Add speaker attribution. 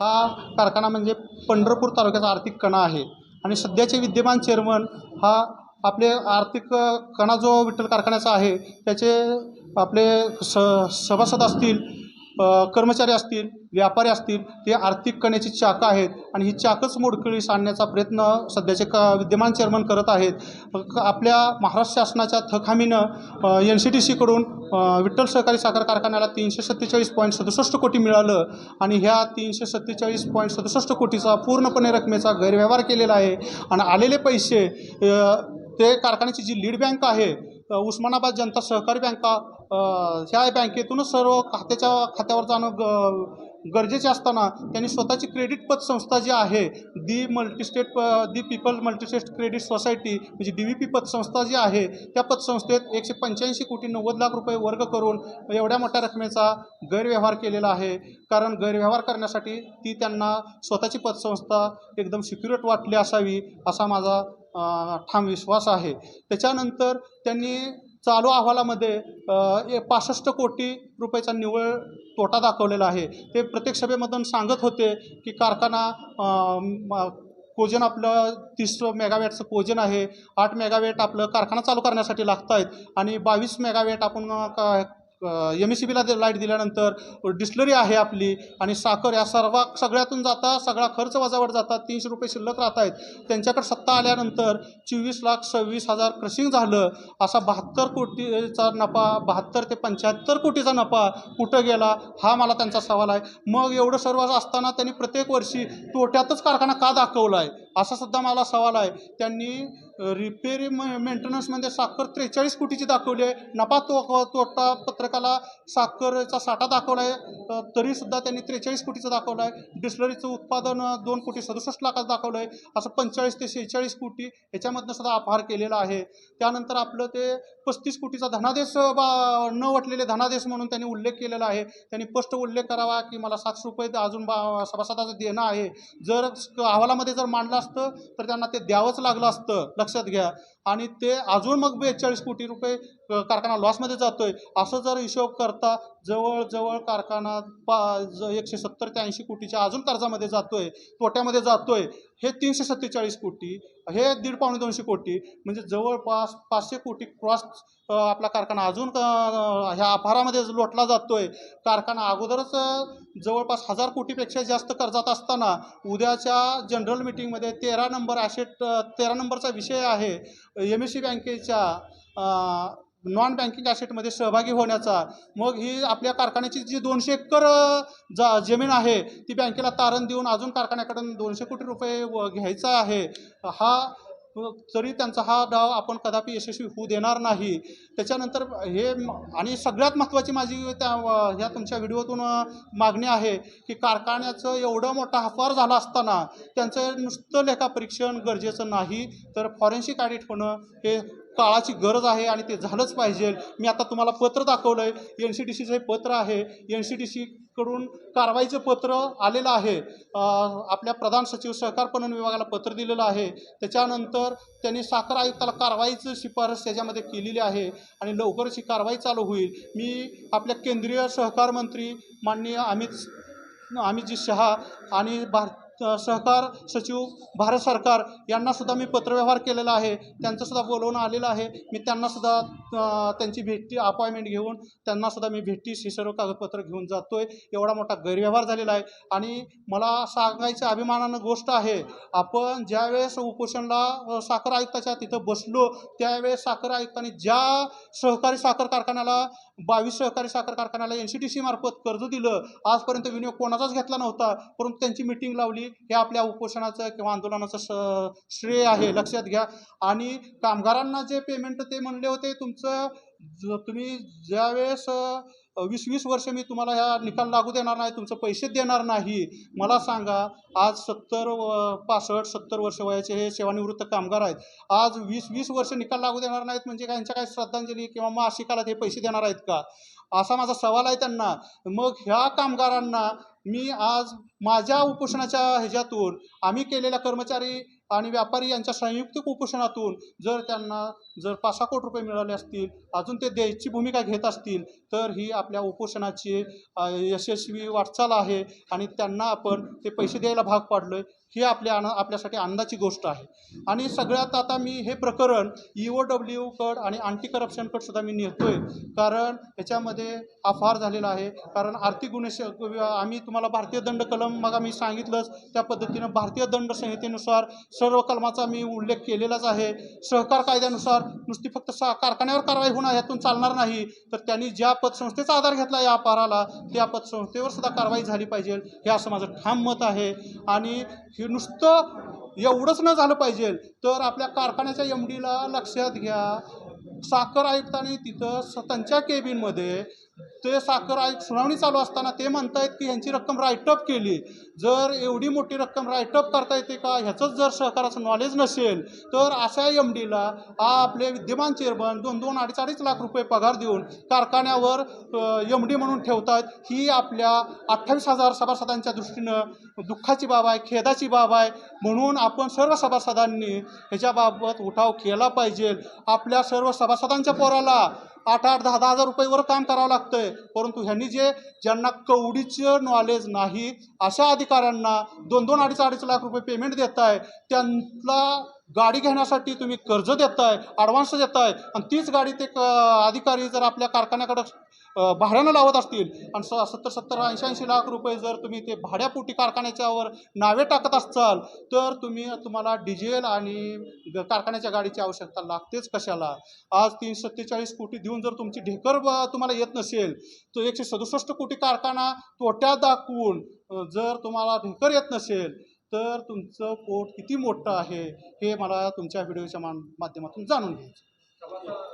Speaker 1: हा कारखाना म्हणजे पंढरपूर तालुक्याचा आर्थिक कणा आहे. आणि सध्याचे विद्यमान चेअरमन हा आपले आर्थिक कणा जो विठ्ठल कारखान्याचा आहे त्याचे आपले स सभासद असतील कर्मचारी असतील व्यापारी असतील हे आर्थिक कण्याची चाकं आहेत आणि ही चाकच मोडकळीस आणण्याचा प्रयत्न सध्याचे क विद्यमान चेअरमन करत आहेत. आपल्या महाराष्ट्र शासनाच्या थकहामीनं एन सी टी सीकडून विठ्ठल सहकारी साखर कारखान्याला तीनशे सत्तेचाळीस पॉईंट सदुसष्ट कोटी मिळालं आणि ह्या तीनशे सत्तेचाळीस पॉईंट सदुसष्ट कोटीचा पूर्णपणे रकमेचा गैरव्यवहार केलेला आहे. आणि आलेले पैसे ते कारखान्याची जी लीड बँक आहे उस्मानाबाद जनता सहकारी बँका ह्या बँकेतूनच सर्व खात्याच्या खात्यावर जाणं ग गरजेचे असताना त्यांनी स्वतःची क्रेडिट पतसंस्था जी आहे the multistate the people multistate credit society म्हणजे डी व्ही पी पतसंस्था जी आहे त्या पतसंस्थेत एकशे पंच्याऐंशी कोटी नव्वद लाख रुपये वर्ग करून एवढ्या मोठ्या रकमेचा गैरव्यवहार केलेला आहे. कारण गैरव्यवहार करण्यासाठी ती त्यांना स्वतःची पतसंस्था एकदम सिक्युरेट वाटली असावी असा माझा ठाम विश्वास आहे. त्याच्यानंतर त्यांनी चालू अहवालामध्ये ए पासष्ट कोटी रुपयाचा निव्वळ तोटा दाखवलेला आहे. ते प्रत्येक सभेमधून सांगत होते की कारखाना कोजन आपलं तीस मेगावॅटचं कोजन आहे. आठ मेगावॅट आपलं कारखाना चालू करण्यासाठी लागत आहेत आणि बावीस मेगावॅट आपण का एम एस सी बीला लाइट दिल्यानंतर डिस्लरी आहे आपली आणि साखर या सर्व सगळ्यातून जाता सगळा खर्च वजावर जातात तीनशे रुपये शिल्लक राहत आहेत त्यांच्याकडे सत्ता आल्यानंतर चोवीस लाख सव्वीस हजार क्रशिंग झालं. असा बहात्तर कोटीचा नफा बहात्तर ते पंच्याहत्तर कोटीचा नफा कुठं गेला हा मला त्यांचा सवाल आहे. मग एवढं सर्व असताना त्यांनी प्रत्येक वर्षी तोट्यातच कारखाना का दाखवला आहे असा सुद्धा मला सवाल आहे. त्यांनी रिपेरी मेंटेनन्समध्ये साखर त्रेचाळीस कोटीची दाखवली आहे. नफा तो तोटा पत्रक धारकाला साखरेचा साठा दाखवला आहे तरीसुद्धा त्यांनी त्रेचाळीस कोटीचं दाखवलं आहे डिस्लरीचं उत्पादन दोन कोटी सदुसष्ट लाखाचं दाखवलं आहे असं पंचेचाळीस ते शेहेचाळीस कोटी ह्याच्यामधनं सुद्धा अपहार केलेला आहे. त्यानंतर आपलं ते पस्तीस कोटीचा धनादेश बा न वटलेले धनादेश म्हणून त्यांनी उल्लेख केलेला आहे. त्यांनी स्पष्ट उल्लेख करावा की मला सातशे रुपये अजून बा सभासदाचं देणं आहे. जर अहवालामध्ये जर मांडलं असतं तर त्यांना ते द्यावंच लागलं असतं. लक्षात घ्या. आणि ते अजून मग बेचाळीस कोटी रुपये कारखाना लॉसमध्ये जातोय. असं जर हिशोब करता जवळजवळ कारखाना पा ज एकशे सत्तर ते ऐंशी कोटीच्या अजून कर्जामध्ये जातोय तोट्यामध्ये जातोय. हे तीनशे सत्तेचाळीस कोटी हे दीड पावणे दोनशे कोटी म्हणजे जवळपास पाचशे कोटी क्रॉस आपला कारखाना अजून ह्या आभारामध्ये लोटला जातोय. कारखाना अगोदरच जवळपास हजार कोटीपेक्षा जास्त कर्जात असताना उद्याच्या जनरल मिटिंगमध्ये तेरा नंबर ॲसेट तेरा नंबरचा विषय आहे. एम एस सी बँकेच्या नॉन बँकिंग ॲसेटमध्ये सहभागी होण्याचा मग ही आपल्या कारखान्याची जी दोनशे एकर जा जमीन आहे ती बँकेला तारण देऊन अजून कारखान्याकडून दोनशे कोटी रुपये व घ्यायचा आहे हा तरी त्यांचा हा डाव आपण कदापि यशस्वी होऊ देणार नाही. त्याच्यानंतर हे आणि सगळ्यात महत्त्वाची माझी त्या ह्या तुमच्या व्हिडिओतून मागणी आहे की कारखान्याचं एवढं मोठा हफार झाला असताना त्यांचं नुसतं लेखापरीक्षण गरजेचं नाही तर फॉरेन्सिक ॲडिट होणं हे काळाची गरज आहे आणि ते झालंच पाहिजे. मी आता तुम्हाला पत्र दाखवलं आहे एन सी डी सीचं हे पत्र आहे. एन सी डी सीकडून कारवाईचं पत्र आलेलं आहे. आपल्या प्रधान सचिव सहकार पणन विभागाला पत्र दिलेलं आहे. त्याच्यानंतर त्यांनी साखर आयुक्ताला कारवाईचं शिफारस त्याच्यामध्ये केलेली आहे आणि लवकरच ही कारवाई चालू होईल. मी आपल्या केंद्रीय सहकार मंत्री माननीय अमित अमितजी शहा आणि भार सहकार सचिव भारत सरकार यांनासुद्धा मी पत्रव्यवहार केलेला आहे. त्यांचंसुद्धा बोलवणं आलेलं आहे. मी त्यांनासुद्धा त्यांची भेटी अपॉइंटमेंट घेऊन त्यांनासुद्धा मी भेटीस हे सर्व कागदपत्र घेऊन जातो आहे एवढा मोठा गैरव्यवहार झालेला आहे. आणि मला सांगायचं अभिमानानं गोष्ट आहे आपण ज्यावेळेस उपोषणला साखर आयुक्ताच्या तिथं बसलो त्यावेळेस साखर आयुक्तांनी ज्या सहकारी साखर कारखान्याला बावीस सहकारी साखर कारखान्याला एन सी टी सी मार्फत कर्ज दिलं. आजपर्यंत विनियोग कोणाचाच घेतला नव्हता. परंतु त्यांची मिटिंग लावली. हे आपल्या उपोषणाचं किंवा आंदोलनाचं स श्रेय आहे. लक्षात घ्या. आणि कामगारांना जे पेमेंट ते म्हणले होते तुमचं ज तुम्ही ज्यावेळेस वीस वीस वर्ष मी तुम्हाला ह्या निकाल लागू देणार नाही तुमचं पैसे देणार नाही. मला सांगा आज सत्तर व पासष्ट सत्तर वर्ष वयाचे हे सेवानिवृत्त कामगार आहेत. आज वीस वीस वर्ष निकाल लागू देणार नाहीत म्हणजे काय यांच्या काय श्रद्धांजली किंवा मासिकाला ते पैसे देणार आहेत का? असा माझा सवाल आहे त्यांना. मग ह्या कामगारांना मी आज माझ्या उपोषणाच्या ह्याच्यातून आम्ही केलेल्या कर्मचारी आणि व्यापारी यांच्या संयुक्त उपोषणातून जर त्यांना जर पाच सहा कोटी रुपये मिळाले असतील अजून ते द्यायची भूमिका घेत असतील तर ही आपल्या उपोषणाची यशस्वी वाटचाल आहे आणि त्यांना आपण ते पैसे द्यायला भाग पाडलो आहे ही आपल्या आन आपल्यासाठी आनंदाची गोष्ट आहे. आणि सगळ्यात आता मी हे प्रकरण ई ओ डब्ल्यू कड आणि अँटी करप्शनकड सुद्धा मी नेतोय. कारण याच्यामध्ये अफार झालेला आहे. कारण आर्थिक गुन्हे श- आम्ही तुम्हाला भारतीय दंड कलम मग मी सांगितलंच त्या पद्धतीनं भारतीय दंड संहितेनुसार सर्व कलमाचा मी उल्लेख केलेलाच आहे. सहकार कायद्यानुसार नुसती फक्त सा कारखान्यावर कारवाई होणार यातून चालणार नाही. तर त्यांनी ज्या पतसंस्थेचा आधार घेतला या अपहाराला त्या पतसंस्थेवर सुद्धा कारवाई झाली पाहिजे. हे असं माझं ठाम मत आहे. आणि की नुसतं एवढंच न झालं पाहिजे तर आपल्या कारखान्याच्या एम डीला लक्षात घ्या. साखर आयुक्तांनी तिथं स- त्यांच्या केबिनमध्ये ते साखर आयुक्त सुनावणी चालू असताना ते म्हणतायत की ह्यांची रक्कम राईटअप केली. जर एवढी मोठी रक्कम राईटअप करता येते का? ह्याचंच जर सहकाराचं नॉलेज नसेल तर अशा एम डीला आपले विद्यमान चेअरमन दोन दोन अडीच अडीच लाख रुपये पगार देऊन कारखान्यावर एम डी म्हणून ठेवतात ही आपल्या अठ्ठावीस हजार सभासदांच्या दृष्टीनं दुःखाची बाब आहे खेदाची बाब आहे. म्हणून आपण सर्व सभासदांनी ह्याच्याबाबत उठाव केला पाहिजे. आपल्या सर्व सभासदांच्या पोराला आठ आठ दहा दहा हजार रुपयेवर काम करावं लागतंय. परंतु ह्यांनी जे ज्यांना कवडीचं नॉलेज नाही अशा अधिकाऱ्यांना दोन दोन अडीच अडीच लाख रुपये पेमेंट देताय त्यांना गाडी घेण्यासाठी तुम्ही कर्ज देताय ॲडव्हान्स देताय आणि तीच गाडी ते क अधिकारी जर आपल्या कारखान्याकडं भाड्यानं लावत असतील आणि स सत्तर सत्तर ऐंशी ऐंशी लाख रुपये जर तुम्ही ते भाड्यापोटी कारखान्याच्यावर नावे टाकत असाल तर तुम्ही तुम्हाला डिझेल आणि कारखान्याच्या गाडीची आवश्यकता लागतेच कशाला. आज तीन सत्तेचाळीस कोटी देऊन जर तुमची ढेकर तुम्हाला येत नसेल तर एकशे सदुसष्ट कोटी कारखाना तोट्यात दाखवून जर तुम्हाला ढेकर येत नसेल तर तुमचं पोट किती मोठं आहे हे मला तुमच्या व्हिडिओच्या मा माध्यमातून जाणून घ्यायचं